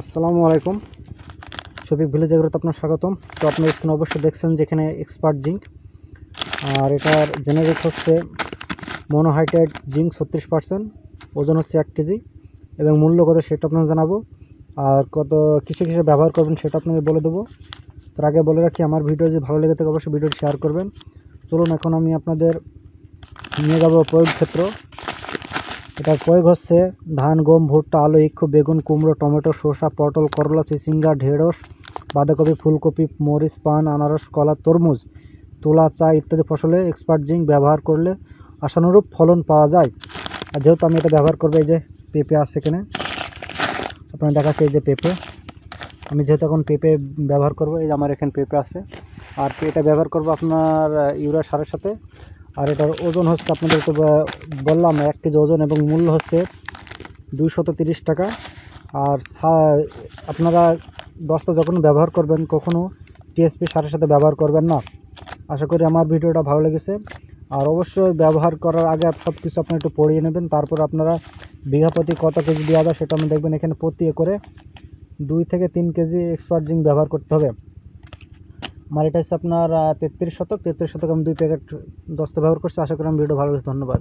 আসসালামু আলাইকুম। শফিক ভিলেজ এগুলোতে আপনার স্বাগতম। তো আপনার স্ক্রিনে অবশ্যই দেখছেন যেখানে এক্সপার্ট জিঙ্ক। আর এটার জেনারিক হচ্ছে মনোহাইটেড জিঙ্ক ছত্রিশ পার্সেন্ট, ওজন হচ্ছে এক কেজি, এবং মূল্য কত সেটা আপনাকে জানাব। আর কত কিসে কিসে ব্যবহার করবেন সেটা আপনাকে বলে দেবো। তার আগে বলে রাখি, আমার ভিডিও যদি ভালো লেগে থাকে অবশ্যই ভিডিওটি শেয়ার করবেন। চলুন, এখন আমি আপনাদের নিয়ে যাব প্রয়োগ ক্ষেত্র। এটা প্রয়োগ হচ্ছে ধান, গম, ভুট্টা, আলু, ইক্ষু, বেগুন, কুমড়ো, টমেটো শসা পটল, করলা, চিচিঙ্গা, ঢেঁড়স, বাঁধাকপি, ফুলকপি, মরিচ, পান, আনারস, কলা, তরমুজ, তুলা, চা ইত্যাদি ফসলে এক্সপার্ট জিঙ্ক ব্যবহার করলে আশানুরূপ ফলন পাওয়া যায়। আর যেহেতু আমি এটা ব্যবহার করব, এই যে পেঁপে আছে এখানে, আপনার দেখাচ্ছে এই যে পেঁপে। আমি যেহেতু এখন পেঁপে ব্যবহার করব, এই যে আমার এখানে পেঁপে আছে আর এটা ব্যবহার করব আপনার ইউরিয়া সারের সাথে। আর এটার ওজন হচ্ছে আপনাদের তো বললাম এক কেজি ওজন এবং মূল্য হচ্ছে দুইশত তিরিশ টাকা। আর আপনারা বস্তা যখন ব্যবহার করবেন, কখনো টিএসপি সারের সাথে ব্যবহার করবেন না। আশা করি আমার ভিডিওটা ভালো লেগেছে। আর অবশ্যই ব্যবহার করার আগে সব কিছু আপনারা একটু পড়িয়ে নেবেন, তারপর আপনারা বিঘা প্রতি কত কেজি দেওয়া যায় সেটা আপনি দেখবেন এখানে প্রতি একরে দুই থেকে তিন কেজি এক্সপার্ট জিঙ্ক ব্যবহার করতে হবে। এটা হচ্ছে আপনার তেত্রিশ শতক তেত্রিশ শতক আমি দুই প্যাকেট দশটা ব্যবহার করছি। আশা করি আমি ভিডিও ভালো লাগছে ধন্যবাদ।